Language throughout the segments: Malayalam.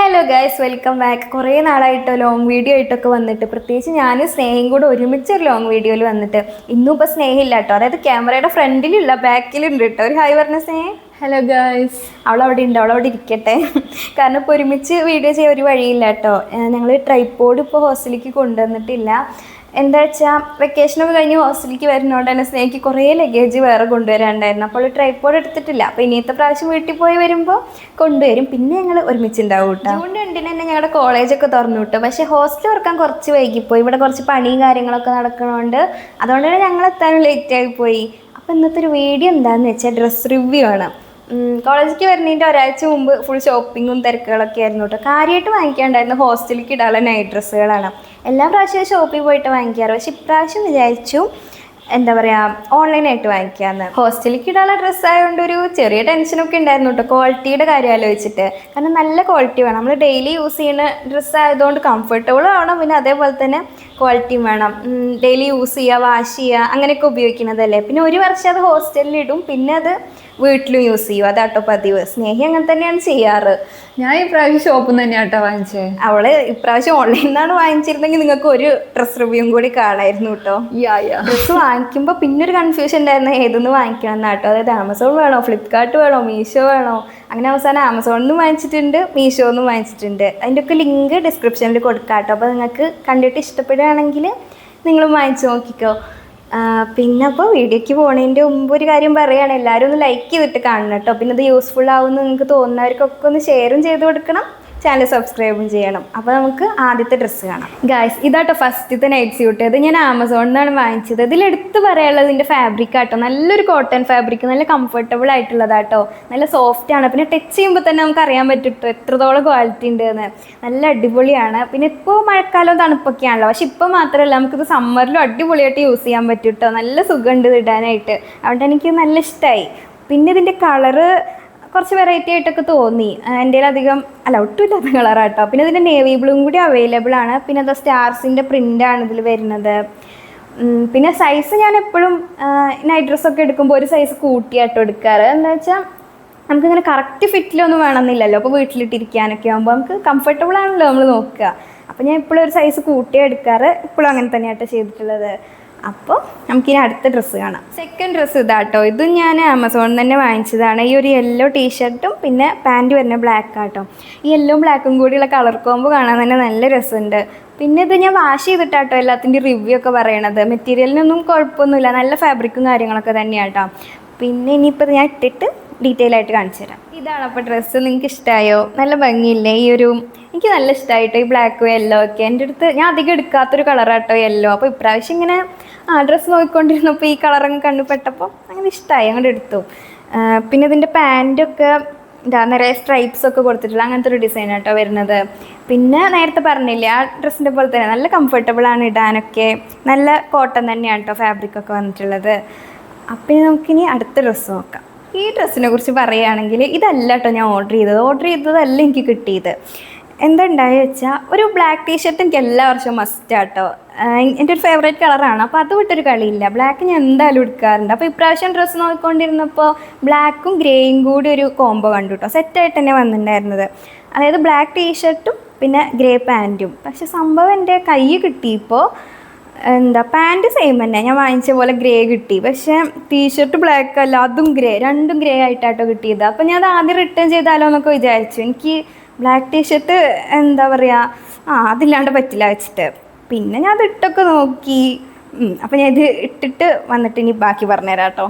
ഹലോ ഗൈസ് വെൽക്കം ബാക്ക് കുറേ നാളായിട്ട് ലോങ് വീഡിയോ ആയിട്ടൊക്കെ വന്നിട്ട് പ്രത്യേകിച്ച് ഞാൻ സ്നേഹയും കൂടെ ഒരുമിച്ച് ഒരു ലോങ് വീഡിയോയിൽ വന്നിട്ട് ഇന്നും ഇപ്പോൾ സ്നേഹമില്ല കേട്ടോ അതായത് ക്യാമറയുടെ ഫ്രണ്ടിലില്ല ബാക്കിലുണ്ട് കേട്ടോ ഒരു ഹായ് പറഞ്ഞ സ്നേഹം? ഹലോ ഗൈസ് അവൾ അവിടെ ഉണ്ട് അവളവിടെ ഇരിക്കട്ടെ. കാരണം ഇപ്പോൾ ഒരുമിച്ച് വീഡിയോ ചെയ്യാൻ ഒരു വഴിയില്ല കേട്ടോ ഞങ്ങൾ ട്രൈപ്പോഡ് ഇപ്പോൾ ഹോസ്റ്റലിലേക്ക് കൊണ്ടുവന്നിട്ടില്ല. എന്താ വെച്ചാൽ വെക്കേഷനൊക്കെ കഴിഞ്ഞ് ഹോസ്റ്റലിലേക്ക് വരുന്നതുകൊണ്ട് തന്നെ സ്നേഹിക്ക് കുറേ ലഗേജ് വേറെ കൊണ്ടുവരാനുണ്ടായിരുന്നു അപ്പോൾ ട്രൈപ്പോഡ് എടുത്തിട്ടില്ല. അപ്പോൾ ഇനിയത്തെ പ്രാവശ്യം വീട്ടിൽ പോയി വരുമ്പോൾ കൊണ്ടുവരും. പിന്നെ ഞങ്ങൾ ഒരുമിച്ചുണ്ടാവും കേട്ടോ ജൂൺ രണ്ടിന് തന്നെ ഞങ്ങളുടെ കോളേജൊക്കെ തുറന്നു കിട്ടും പക്ഷേ ഹോസ്റ്റൽ തുറക്കാൻ കുറച്ച് വൈകിപ്പോയി. ഇവിടെ കുറച്ച് പണിയും കാര്യങ്ങളൊക്കെ നടക്കണോണ്ട് അതുകൊണ്ട് തന്നെ ഞങ്ങൾ എത്താനും ലേറ്റ് ആയിപ്പോയി അപ്പോൾ ഇന്നത്തെ ഒരു വീഡിയോ എന്താണെന്ന് വെച്ചാൽ ഡ്രസ്സ് റിവ്യൂ ആണ്. കോളേജിലേക്ക് വരുന്നതിന്റെ ഒരാഴ്ച മുമ്പ് ഫുൾ ഷോപ്പിങ്ങും തിരക്കുകളൊക്കെ ആയിരുന്നു കേട്ടോ കാര്യമായിട്ട് വാങ്ങിക്കാണ്ടായിരുന്നു. ഹോസ്റ്റലിലേക്ക് ഇടാനുള്ള നൈറ്റ് ഡ്രസ്സുകളാണ് എല്ലാ പ്രാവശ്യവും ഷോപ്പിൽ പോയിട്ട് വാങ്ങിക്കാറ്. പക്ഷെ ഇപ്രാവശ്യം വിചാരിച്ചു എന്താ പറയുക ഓൺലൈനായിട്ട് വാങ്ങിക്കാമെന്ന് ഹോസ്റ്റലിലേക്ക് ഇടാനുള്ള ഡ്രസ്സ് ആയതുകൊണ്ട് ഒരു ചെറിയ ടെൻഷനൊക്കെ ഉണ്ടായിരുന്നു കേട്ടോ ക്വാളിറ്റിയുടെ കാര്യം ആലോചിച്ചിട്ട്. കാരണം നല്ല ക്വാളിറ്റി വേണം. നമ്മൾ ഡെയിലി യൂസ് ചെയ്യുന്ന ഡ്രസ്സ് ആയതുകൊണ്ട് കംഫർട്ടബിൾ ആവണം. പിന്നെ അതേപോലെ തന്നെ ക്വാളിറ്റിയും വേണം. ഡെയിലി യൂസ് ചെയ്യുക വാഷ് ചെയ്യുക അങ്ങനെയൊക്കെ ഉപയോഗിക്കുന്നതല്ലേ? പിന്നെ ഒരു വർഷം അത് ഹോസ്റ്റലിൽ ഇടും. പിന്നെ അത് വീട്ടിലും യൂസ് ചെയ്യും. അതാട്ടോ പതിവ്. സ്നേഹി അങ്ങനെ തന്നെയാണ് ചെയ്യാറ്. ഞാൻ ഈ പ്രാവശ്യം ഷോപ്പിൽ നിന്ന് തന്നെയാട്ടോ വാങ്ങിച്ചേ. അവൾ ഇപ്രാവശ്യം ഓൺലൈനിൽ നിന്നാണ് വാങ്ങിച്ചിരുന്നെങ്കിൽ നിങ്ങൾക്ക് ഒരു ഡ്രസ് റിവ്യൂ കൂടി കാണായിരുന്നു കേട്ടോ ഡ്രസ് വാങ്ങിക്കുമ്പോൾ പിന്നെ ഒരു കൺഫ്യൂഷൻ ഉണ്ടായിരുന്നു. ഏതൊന്ന് വാങ്ങിക്കണം എന്നാട്ടോ അതായത് ആമസോൺ വേണോ ഫ്ലിപ്കാർട്ട് വേണോ മീഷോ വേണോ? അങ്ങനെ അവസാനം ആമസോണിൽ നിന്ന് വാങ്ങിച്ചിട്ടുണ്ട് മീഷോയിൽ നിന്ന് വാങ്ങിച്ചിട്ടുണ്ട്. അതിന്റെ ഒക്കെ ലിങ്ക് ഡിസ്ക്രിപ്ഷനിൽ കൊടുക്കാം കേട്ടോ അപ്പോൾ നിങ്ങൾക്ക് കണ്ടിട്ട് ഇഷ്ടപ്പെടുകയാണെങ്കിൽ നിങ്ങൾ വാങ്ങിച്ചു നോക്കിക്കോ. പിന്നെ അപ്പോൾ വീഡിയോയ്ക്ക് പോണതിന്റെ മുമ്പ് ഒരു കാര്യം പറയുകയാണ്. എല്ലാവരും ഒന്ന് ലൈക്ക് ചെയ്തിട്ട് കാണണം കേട്ടോ. പിന്നെ അത് യൂസ്ഫുൾ ആവുമെന്ന് നിങ്ങൾക്ക് തോന്നുന്നവർക്കൊക്കെ ഒന്ന് ഷെയറും ചെയ്ത് കൊടുക്കണം. ചാനൽ സബ്സ്ക്രൈബും ചെയ്യണം. അപ്പോൾ നമുക്ക് ആദ്യത്തെ ഡ്രസ്സ് കാണാം. ഗായ്സ് ഇതാട്ടോ ഫസ്റ്റത്തെ നൈറ്റ് സ്യൂട്ട് ഇത് ഞാൻ ആമസോണിൽ നിന്നാണ് വാങ്ങിച്ചത്. ഇതിലെടുത്ത് പറയാനുള്ളത് ഇതിന്റെ ഫാബ്രിക് ആട്ടോ. നല്ലൊരു കോട്ടൺ ഫാബ്രിക് നല്ല കംഫർട്ടബിൾ ആയിട്ടുള്ളതാട്ടോ. നല്ല സോഫ്റ്റ് ആണ്. പിന്നെ ടച്ച് ചെയ്യുമ്പോൾ തന്നെ നമുക്ക് അറിയാൻ പറ്റും എത്രത്തോളം ക്വാളിറ്റി ഉണ്ട് എന്ന് നല്ല അടിപൊളിയാണ്. പിന്നെ ഇപ്പോൾ മഴക്കാലം തണുപ്പൊക്കെയാണല്ലോ. പക്ഷെ ഇപ്പോൾ മാത്രമല്ല നമുക്കിത് സമ്മറിലും അടിപൊളിയായിട്ട് യൂസ് ചെയ്യാൻ പറ്റും കേട്ടോ നല്ല സുഖമുണ്ട് ഇടാനായിട്ട്. അതുകൊണ്ട് എനിക്ക് നല്ല ഇഷ്ടമായി പിന്നെ ഇതിന്റെ കളറ് കുറച്ച് വെറൈറ്റി ആയിട്ടൊക്കെ തോന്നി. എന്റെ അധികം അല്ല ഒട്ടുമില്ലാത്ത കളറാട്ടോ പിന്നെ ഇതിന്റെ നേവി ബ്ലൂം കൂടി അവൈലബിൾ ആണ്. പിന്നെ അത് സ്റ്റാർസിന്റെ പ്രിന്റാണ് ഇതിൽ വരുന്നത്. പിന്നെ സൈസ് ഞാൻ എപ്പോഴും നൈറ്റ് ഡ്രസ്സൊക്കെ എടുക്കുമ്പോൾ ഒരു സൈസ് കൂട്ടിയാട്ടോ എടുക്കാറ്. എന്താ വെച്ചാൽ നമുക്കിങ്ങനെ കറക്റ്റ് ഫിറ്റിലൊന്നും വേണമെന്നില്ലല്ലോ. അപ്പോൾ വീട്ടിലിട്ടിരിക്കാനൊക്കെ ആകുമ്പോൾ നമുക്ക് കംഫർട്ടബിൾ ആണല്ലോ നമ്മൾ നോക്കുക. അപ്പോൾ ഞാൻ എപ്പോഴും ഒരു സൈസ് കൂട്ടിയെടുക്കാറ് ഇപ്പോഴും അങ്ങനെ തന്നെയാട്ടോ ചെയ്തിട്ടുള്ളത്. അപ്പോൾ നമുക്കിനി അടുത്ത ഡ്രസ്സ് കാണാം. സെക്കൻഡ് ഡ്രസ്സ് ഇതാട്ടോ. ഇത് ഞാൻ ആമസോണിൽ തന്നെ വാങ്ങിച്ചതാണ്. ഈ ഒരു യെല്ലോ ടീഷർട്ടും പിന്നെ പാന്റ് വരുന്ന ബ്ലാക്ക് ആട്ടോ. ഈ യെല്ലോ ബ്ലാക്കും കൂടിയുള്ള കളർ കോമ്പ് കാണാൻ തന്നെ നല്ല രസമുണ്ട്. പിന്നെ ഇത് ഞാൻ വാഷ് ചെയ്തിട്ടാട്ടോ എല്ലാത്തിന്റെ റിവ്യൂ ഒക്കെ പറയണത്. മെറ്റീരിയലിനൊന്നും കുഴപ്പമൊന്നുമില്ല. നല്ല ഫാബ്രിക്കും കാര്യങ്ങളൊക്കെ തന്നെയാട്ടോ. പിന്നെ ഇനിയിപ്പോൾ ഞാൻ ഇട്ടിട്ട് ഡീറ്റെയിൽ ആയിട്ട് കാണിച്ചു തരാം. ഇതാണ് അപ്പോൾ ഡ്രസ്സ് നിങ്ങൾക്ക് ഇഷ്ടമായോ നല്ല ഭംഗിയില്ലേ? ഈ ഒരു എനിക്ക് നല്ല ഇഷ്ടമായിട്ടോ ഈ ബ്ലാക്ക് യെല്ലോ ഒക്കെ. എന്റെ അടുത്ത് ഞാൻ അധികം എടുക്കാത്തൊരു കളറാട്ടോ യെല്ലോ അപ്പോൾ ഇപ്രാവശ്യം ഇങ്ങനെ ആ ഡ്രസ്സ് നോക്കിക്കൊണ്ടിരുന്നപ്പോൾ ഈ കളറങ്ങ് കണ്ടുപെട്ടപ്പോൾ അങ്ങനെ ഇഷ്ടമായി അങ്ങോട്ട് എടുത്തു. പിന്നെ ഇതിന്റെ പാന്റൊക്കെ എന്താ നിറയെ സ്ട്രൈപ്സ് ഒക്കെ കൊടുത്തിട്ടുള്ള അങ്ങനത്തെ ഒരു ഡിസൈൻ ആട്ടോ വരുന്നത്. പിന്നെ നേരത്തെ പറഞ്ഞില്ലേ ആ ഡ്രസ്സിന്റെ പോലെ തന്നെ നല്ല കംഫർട്ടബിൾ ആണ് ഇടാനൊക്കെ. നല്ല കോട്ടൺ തന്നെയാണ് കേട്ടോ ഫാബ്രിക് ഒക്കെ വന്നിട്ടുള്ളത്. അപ്പം നമുക്കിനി അടുത്ത ഡ്രസ്സ് നോക്കാം. ഈ ഡ്രസ്സിനെ കുറിച്ച് പറയുകയാണെങ്കിൽ ഇതല്ല കേട്ടോ ഞാൻ ഓർഡർ ചെയ്തത്. ഓർഡർ ചെയ്തതല്ല എനിക്ക് കിട്ടിയത്. എന്തുണ്ടായ വെച്ചാൽ ഒരു ബ്ലാക്ക് ടീഷർട്ട് എനിക്ക് എല്ലാ വർഷവും മസ്റ്റ് ആട്ടോ. എന്റെ ഒരു ഫേവറേറ്റ് കളറാണ് അപ്പോൾ അത് വിട്ടൊരു കളിയില്ല. ബ്ലാക്ക് ഞാൻ എന്തായാലും എടുക്കാറുണ്ട്. അപ്പോൾ ഇപ്രാവശ്യം ഡ്രസ്സ് നോക്കിക്കൊണ്ടിരുന്നപ്പോൾ ബ്ലാക്കും ഗ്രേയും കൂടി ഒരു കോംബോ കണ്ടു കേട്ടോ സെറ്റായിട്ട് തന്നെ വന്നിട്ടുണ്ടായിരുന്നത്. അതായത് ബ്ലാക്ക് ടീഷർട്ടും പിന്നെ ഗ്രേ പാന്റും പക്ഷെ സംഭവം എന്റെ കൈ കിട്ടിയപ്പോൾ എന്താ പാന്റ് സെയിം തന്നെ. ഞാൻ വാങ്ങിച്ച പോലെ ഗ്രേ കിട്ടി. പക്ഷേ ടീഷർട്ട് ബ്ലാക്ക് അല്ല അതും ഗ്രേ രണ്ടും ഗ്രേ ആയിട്ടാട്ടോ കിട്ടിയത്. അപ്പോൾ ഞാൻ അത് ആദ്യം റിട്ടേൺ ചെയ്താലോ എന്നൊക്കെ വിചാരിച്ചു. എനിക്ക് ബ്ലാക്ക് ടീഷർട്ട് എന്താ പറയുക ആ അതില്ലാണ്ട് പറ്റില്ല വെച്ചിട്ട്. പിന്നെ ഞാൻ അത് ഇട്ടൊക്കെ നോക്കി. അപ്പോൾ ഞാൻ ഇത് ഇട്ടിട്ട് വന്നിട്ട് ഇനി ബാക്കി പറഞ്ഞുതരാം കേട്ടോ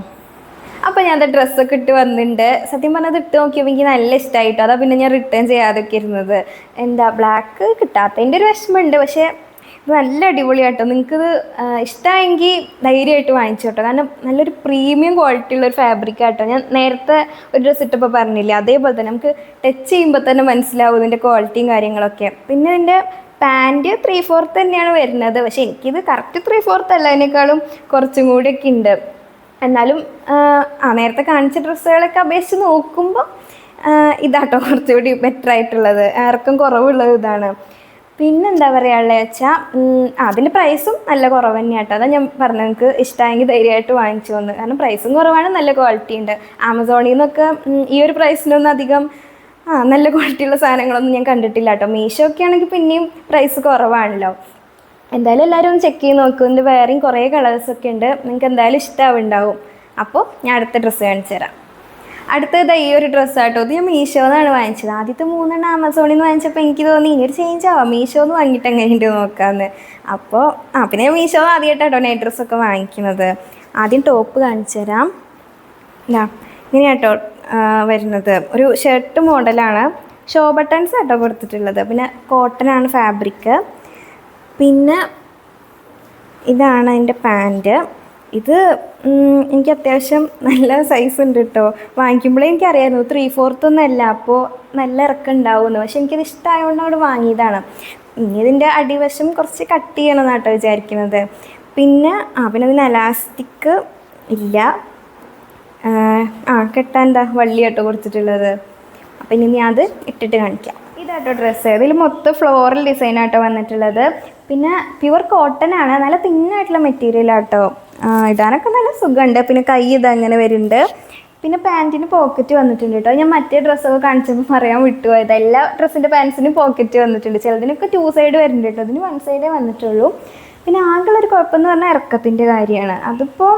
അപ്പോൾ ഞാൻ അത് ഡ്രസ്സൊക്കെ ഇട്ട് വന്നിട്ടുണ്ട്. സത്യം പറഞ്ഞത് ഇട്ട് നോക്കിയപ്പോൾ എനിക്ക് നല്ല ഇഷ്ടമായിട്ടോ അതാ പിന്നെ ഞാൻ റിട്ടേൺ ചെയ്യാതൊക്കെ ഇരുന്നത്. എന്താ ബ്ലാക്ക് കിട്ടാത്തതിന്റെ ഒരു വിഷമമുണ്ട്. പക്ഷേ ഇത് നല്ല അടിപൊളിയാട്ടോ. നിങ്ങൾക്കിത് ഇഷ്ടമായെങ്കിൽ ധൈര്യമായിട്ട് വാങ്ങിച്ചോട്ടോ. കാരണം നല്ലൊരു പ്രീമിയം ക്വാളിറ്റി ഉള്ള ഒരു ഫാബ്രിക് ആട്ടോ ഞാൻ നേരത്തെ ഒരു ഡ്രസ്സ് ഇട്ടപ്പോൾ പറഞ്ഞില്ലേ അതേപോലെ തന്നെ നമുക്ക് ടച്ച് ചെയ്യുമ്പോൾ തന്നെ മനസ്സിലാവും ഇതിന്റെ ക്വാളിറ്റിയും കാര്യങ്ങളൊക്കെ. പിന്നെ ഇതിന്റെ പാന്റ് ത്രീ ഫോർത്ത് തന്നെയാണ് വരുന്നത്. പക്ഷേ എനിക്കിത് കറക്റ്റ് ത്രീ ഫോർത്ത് അല്ല അതിനേക്കാളും കുറച്ചും കൂടിയൊക്കെ ഉണ്ട് എന്നാലും ആ നേരത്തെ കാണിച്ച ഡ്രസ്സുകളൊക്കെ അപേക്ഷിച്ച് നോക്കുമ്പോൾ ഇതാട്ടോ കുറച്ചുകൂടി ബെറ്റർ ആയിട്ടുള്ളത്. ഇറക്കം കുറവുള്ളത് ഇതാണ്. പിന്നെന്താ പറയുക വെച്ചാൽ അതിന്റെ പ്രൈസും നല്ല കുറവ് തന്നെയാണ് കേട്ടോ അതാ ഞാൻ പറഞ്ഞത് നിങ്ങൾക്ക് ഇഷ്ടമായെങ്കിൽ ധൈര്യമായിട്ട് വാങ്ങിച്ചു വന്ന്. കാരണം പ്രൈസും കുറവാണ് നല്ല ക്വാളിറ്റി ഉണ്ട്. ആമസോണിൽ നിന്നൊക്കെ ഈ ഒരു പ്രൈസിനൊന്നും അധികം ആ നല്ല ക്വാളിറ്റിയുള്ള സാധനങ്ങളൊന്നും ഞാൻ കണ്ടിട്ടില്ല കേട്ടോ മീഷോ ഒക്കെ ആണെങ്കിൽ പിന്നെയും പ്രൈസ് കുറവാണല്ലോ. എന്തായാലും എല്ലാവരും ഒന്ന് ചെക്ക് ചെയ്ത് നോക്കും. ഇതിന്റെ വേറെയും കുറേ കളേഴ്സൊക്കെ ഉണ്ട്. നിങ്ങൾക്ക് എന്തായാലും ഇഷ്ടമാവുണ്ടാവും അപ്പോൾ ഞാൻ അടുത്ത ഡ്രസ്സ് കാണിച്ചു തരാം. അടുത്തത് ഈ ഒരു ഡ്രസ്സാട്ടോ ഇത് ഞാൻ മീഷോ എന്നാണ് വാങ്ങിച്ചത്. ആദ്യത്തെ മൂന്നെണ്ണം ആമസോണിൽ നിന്ന് വാങ്ങിച്ചപ്പോൾ എനിക്ക് തോന്നി ഇനി ഒരു ചേഞ്ച് ആവാം. മീഷോന്ന് വാങ്ങിയിട്ട് എങ്ങനെയുണ്ട് നോക്കാമെന്ന് അപ്പോൾ ആ പിന്നെ ഞാൻ മീഷോ ആദ്യമായിട്ടാട്ടോ നൈറ്റ് ഡ്രസ്സൊക്കെ വാങ്ങിക്കുന്നത്. ആദ്യം ടോപ്പ് കാണിച്ചു തരാം. ഇതാ ഇങ്ങനെയാട്ടോ വരുന്നത്. ഒരു ഷർട്ട് മോഡലാണ് ഷോ ബട്ടൺസ് ആട്ടോ കൊടുത്തിട്ടുള്ളത്. പിന്നെ കോട്ടൺ ആണ് ഫാബ്രിക് പിന്നെ ഇതാണ് അതിന്റെ പാന്റ് ഇത് എനിക്ക് അത്യാവശ്യം നല്ല സൈസ് ഉണ്ട് കേട്ടോ വാങ്ങിക്കുമ്പോഴേ എനിക്കറിയായിരുന്നു. ത്രീ ഫോർത്ത് ഒന്നും അല്ല. അപ്പോൾ നല്ല ഇറക്കം ഉണ്ടാവുമെന്ന് പക്ഷെ എനിക്കത് ഇഷ്ടമായതുകൊണ്ട് അവിടെ വാങ്ങിയതാണ്. ഇനി ഇതിന്റെ അടിവശം കുറച്ച് കട്ട് ചെയ്യണം എന്നാട്ടോ വിചാരിക്കുന്നത് പിന്നെ ആ പിന്നെ അതിന് അലാസ്റ്റിക് ഇല്ല. ആ, കെട്ടാൻ എന്താ വള്ളി കേട്ടോ കൊടുത്തിട്ടുള്ളത്. അപ്പം ഇനി ഞാൻ അത് ഇട്ടിട്ട് കാണിക്കാം. ഇതാട്ടോ ഡ്രസ്സ് ഇതിൽ മൊത്തം ഫ്ലോറൽ ഡിസൈനായിട്ടോ വന്നിട്ടുള്ളത്. പിന്നെ പ്യുവർ കോട്ടൺ ആണ്. നല്ല തിന്നായിട്ടുള്ള മെറ്റീരിയൽ ആട്ടോ. ഇടാനൊക്കെ നല്ല സുഖമുണ്ട്. പിന്നെ കൈ ഇത് അങ്ങനെ വരുന്നുണ്ട്. പിന്നെ പാന്റിന് പോക്കറ്റ് വന്നിട്ടുണ്ട് കേട്ടോ. ഞാൻ മറ്റേ ഡ്രസ്സൊക്കെ കാണിച്ചപ്പോൾ പറയാൻ വിട്ടുപോയത്. എല്ലാ ഡ്രസ്സിന്റെ പാൻസിനും പോക്കറ്റ് വന്നിട്ടുണ്ട്. ചിലതിനൊക്കെ ടു സൈഡ് വരുന്നുണ്ട് കേട്ടോ. അതിന് വൺ സൈഡേ വന്നിട്ടുള്ളൂ. പിന്നെ ആകെയുള്ളൊരു കുഴപ്പമെന്ന് പറഞ്ഞാൽ ഇറക്കത്തിന്റെ കാര്യമാണ്. അതിപ്പോൾ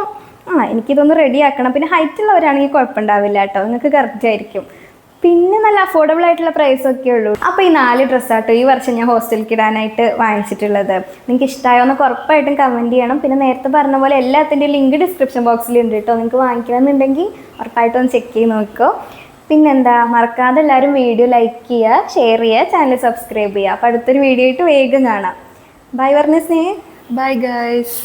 ആ എനിക്കിതൊന്ന് റെഡിയാക്കണം പിന്നെ ഹൈറ്റ് ഉള്ളവരാണെങ്കിൽ കുഴപ്പമുണ്ടാവില്ല കേട്ടോ. നിങ്ങൾക്ക് കറക്റ്റ് ആയിരിക്കും പിന്നെ നല്ല അഫോർഡബിൾ ആയിട്ടുള്ള പ്രൈസ് ഒക്കെ ഉള്ളൂ. അപ്പോൾ ഈ നാല് ഡ്രസ്സാട്ടോ ഈ വർഷം ഞാൻ ഹോസ്റ്റലിലേക്ക് ഇടാനായിട്ട് വാങ്ങിച്ചിട്ടുള്ളത്. നിങ്ങൾക്ക് ഇഷ്ടമായോ എന്നൊക്കെ ഉറപ്പായിട്ടും കമന്റ് ചെയ്യണം. പിന്നെ നേരത്തെ പറഞ്ഞ പോലെ എല്ലാത്തിന്റെ ലിങ്ക് ഡിസ്ക്രിപ്ഷൻ ബോക്സിൽ ഉണ്ട് കേട്ടോ നിങ്ങൾക്ക് വാങ്ങിക്കണമെന്നുണ്ടെങ്കിൽ ഉറപ്പായിട്ടും ഒന്ന് ചെക്ക് ചെയ്ത് നോക്കോ. പിന്നെന്താ മറക്കാതെ എല്ലാവരും വീഡിയോ ലൈക്ക് ചെയ്യുക ഷെയർ ചെയ്യുക ചാനൽ സബ്സ്ക്രൈബ് ചെയ്യുക. അപ്പോൾ അടുത്തൊരു വീഡിയോ ആയിട്ട് വേഗം കാണാം. ബൈ പറഞ്ഞ സ്നേഹ. Bye guys